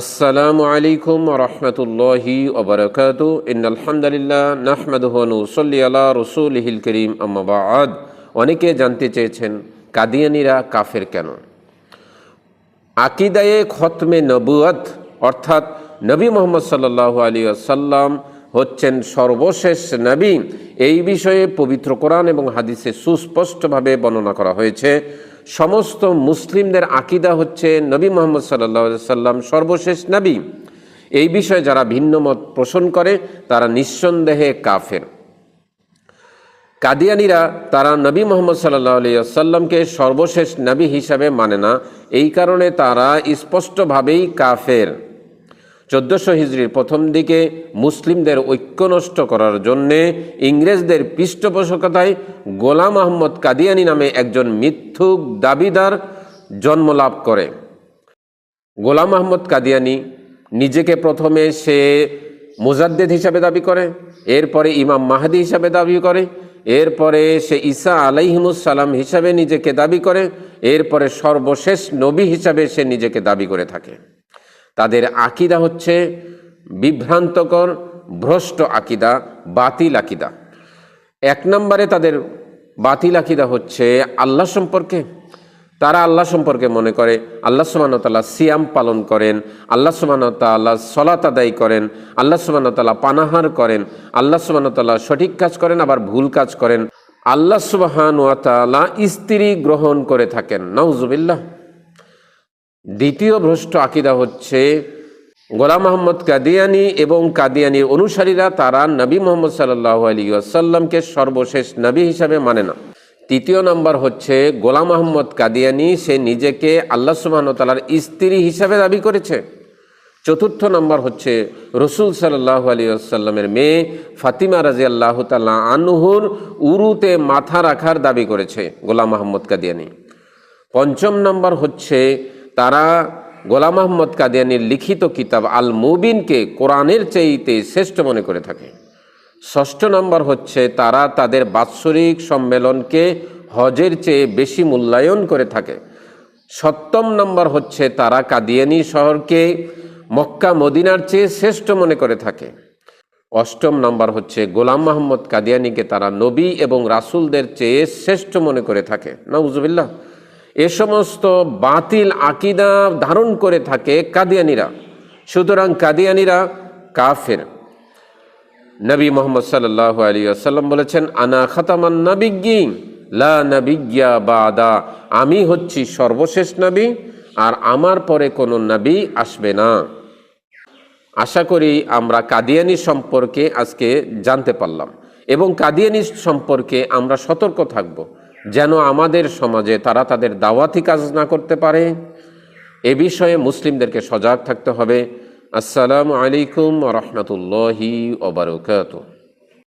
আসসালামু আলাইকুম রহমতুল্লাহি ওবরকাত ইন আলহামদুলিল্লাহ নাহমদুহনুসল্লি আলা রসুলহিল করিম আম্মাবাদ অনেকে জানতে চেয়েছেন, কাদিয়ানিরা কাফের কেন? আকিদায়ে খতমে নবুয়ত অর্থাৎ নবী মোহাম্মদ সাল্লাহ আলী আসাল্লাম হচ্ছেন সর্বশেষ নবী। এই বিষয়ে পবিত্র কোরআন এবং হাদিসে সুস্পষ্টভাবে বর্ণনা করা হয়েছে। সমস্ত মুসলিমদের আকিদা হচ্ছে নবী মোহাম্মদ সাল্লা সাল্লাম সর্বশেষ নবী। এই বিষয়ে যারা ভিন্ন মত পোষণ করে, তারা নিঃসন্দেহে কাফের। কাদিয়ানিরা তারা নবী মোহাম্মদ সাল্লাহ আলিয়াল্লামকে সর্বশেষ নবী হিসাবে মানে না। এই কারণে তারা স্পষ্টভাবেই কাফের। চোদ্দশো হিজড়ির প্রথম দিকে মুসলিমদের ঐক্য নষ্ট করার জন্যে ইংরেজদের পৃষ্ঠপোষকতায় গোলাম আহমদ কাদিয়ানি নামে একজন মিথ্যুক দাবিদার জন্ম লাভ করে। গোলাম আহমদ কাদিয়ানি নিজেকে প্রথমে সে মুজাদ্দেদ হিসাবে দাবি করে, এরপরে ইমাম মাহাদি হিসাবে দাবি করে, এরপরে সে ঈসা আলাইহিমুসালাম হিসাবে নিজেকে দাবি করে, এরপরে সর্বশেষ নবী হিসাবে সে নিজেকে দাবি করে থাকে। তাদের আকিদা হচ্ছে বিভ্রান্তকর, ভ্রষ্ট আকিদা, বাতিল আকিদা। এক নম্বরে তাদের বাতিল আকিদা হচ্ছে আল্লাহ সম্পর্কে। তারা আল্লাহ সম্পর্কে মনে করে, আল্লাহ সুবাহতাল্লাহ সিয়াম পালন করেন, আল্লাহ সুবাহতাল্লাহ সলাত আদায় করেন, আল্লাহ সুবাহতাল্লাহ পানাহার করেন, আল্লাহ সুবাহতাল্লাহ সঠিক কাজ করেন, আবার ভুল কাজ করেন। আল্লাহ সুবাহান ওয়াতালা স্ত্রী গ্রহণ করে থাকেন নওজুবিল্লাহ দ্বিতীয় ভ্রষ্ট আকিদা হচ্ছে গোলাম মোহাম্মদ কাদিয়ানি এবং কাদিয়ানির অনুসারীরা তারা নবী মোহাম্মদ সাল্লাহ আলী আসাল্লামকে সর্বশেষ নবী হিসাবে মানে না। তৃতীয় নম্বর হচ্ছে গোলাম আহম্মদ কাদিয়ানি সে নিজেকে আল্লাহ সুবাহতালার স্ত্রী হিসাবে দাবি করেছে। চতুর্থ নম্বর হচ্ছে রসুল সাল্লাহ আলী আসাল্লামের মেয়ে ফাতিমা রাজি আল্লাহ তাল্লাহ আনহুর উরুতে মাথা রাখার দাবি করেছে গোলাম আহম্মদ কাদিয়ানি। পঞ্চম নম্বর হচ্ছে তারা গোলাম আহমদ কাদিয়ানির লিখিত কিতাব আল মুবিনকে কোরআনের চেয়েতে শ্রেষ্ঠ মনে করে থাকে। ষষ্ঠ নম্বর হচ্ছে, তারা তাদের বাৎসরিক সম্মেলনকে হজের চেয়ে বেশি মূল্যায়ন করে থাকে। সপ্তম নম্বর হচ্ছে, তারা কাদিয়ানি শহরকে মক্কা মদিনার চেয়ে শ্রেষ্ঠ মনে করে থাকে। অষ্টম নম্বর হচ্ছে, গোলাম মাহমদ কাদিয়ানিকে তারা নবী এবং রাসুলদের চেয়ে শ্রেষ্ঠ মনে করে থাকে। না নজুবিল্লাহ এ সমস্ত বাতিল আকিদা ধারণ করে থাকে কাদিয়ানিরা। সুতরাং কাদিয়ানিরা কাফের। নবী মোহাম্মদ সাল্লাহ আলী আসাল্লাম বলেছেন, আনা খাতামান নাবিজ্ঞি লা নাবিজ্ঞা বাদা। আমি হচ্ছি সর্বশেষ নবী, আর আমার পরে কোনো নবী আসবে না। আশা করি আমরা কাদিয়ানি সম্পর্কে আজকে জানতে পারলাম এবং কাদিয়ানি সম্পর্কে আমরা সতর্ক থাকব। যেন আমাদের সমাজে তারা তাদের দাওয়াতি কাজ না করতে পারে। এ বিষয়ে মুসলিমদেরকে সজাগ থাকতে হবে। আসসালামু আলাইকুম রহমতুল্লাহি ওবরকাত